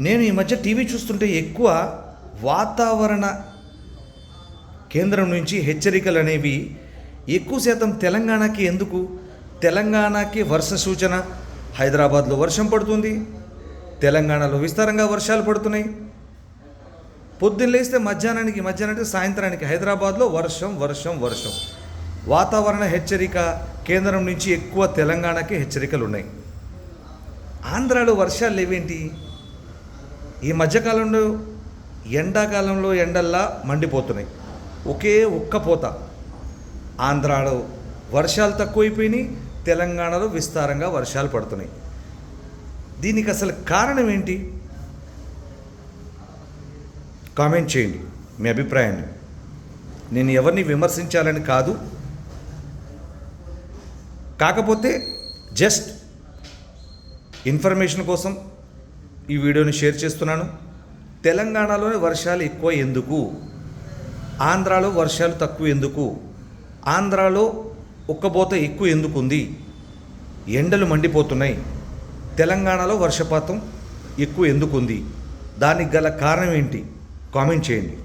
నేను ఈ మధ్య టీవీ చూస్తుంటే ఎక్కువ వాతావరణ కేంద్రం నుంచి హెచ్చరికలు అనేవి ఎక్కువ శాతం తెలంగాణకి ఎందుకు? తెలంగాణకి వర్ష సూచన హైదరాబాద్లో వర్షం పడుతుంది తెలంగాణలో విస్తారంగా వర్షాలు పడుతున్నాయి. పొద్దున్న లేస్తే మధ్యాహ్నానికి మధ్యాహ్నానికి సాయంత్రానికి హైదరాబాద్లో వర్షం వర్షం వర్షం. వాతావరణ హెచ్చరిక కేంద్రం నుంచి ఎక్కువ తెలంగాణకి హెచ్చరికలు ఉన్నాయి. ఆంధ్రాలో వర్షాలు లేవేంటి? ఈ మధ్యకాలంలో ఎండాకాలంలో ఎండల్లా మండిపోతున్నాయి. ఒకే ఒక్క పోత. ఆంధ్రాలో వర్షాలు తక్కువైపోయినాయి తెలంగాణలో విస్తారంగా వర్షాలు పడుతున్నాయి. దీనికి అసలు కారణం ఏంటి? కామెంట్ చేయండి మీ అభిప్రాయాన్ని. నేను ఎవరిని విమర్శించాలని కాదు. కాకపోతే జస్ట్ ఇన్ఫర్మేషన్ కోసం ఈ వీడియోని షేర్ చేస్తున్నాను. తెలంగాణలోనే వర్షాలు ఎక్కువ ఎందుకు? ఆంధ్రాలో వర్షాలు తక్కువ ఎందుకు? ఆంధ్రాలో ఉక్కబోత ఎక్కువ ఎందుకు ఉంది ఎండలు మండిపోతున్నాయి. తెలంగాణలో వర్షపాతం ఎక్కువ ఎందుకుంది? దానికి గల కారణం ఏంటి? కామెంట్ చేయండి.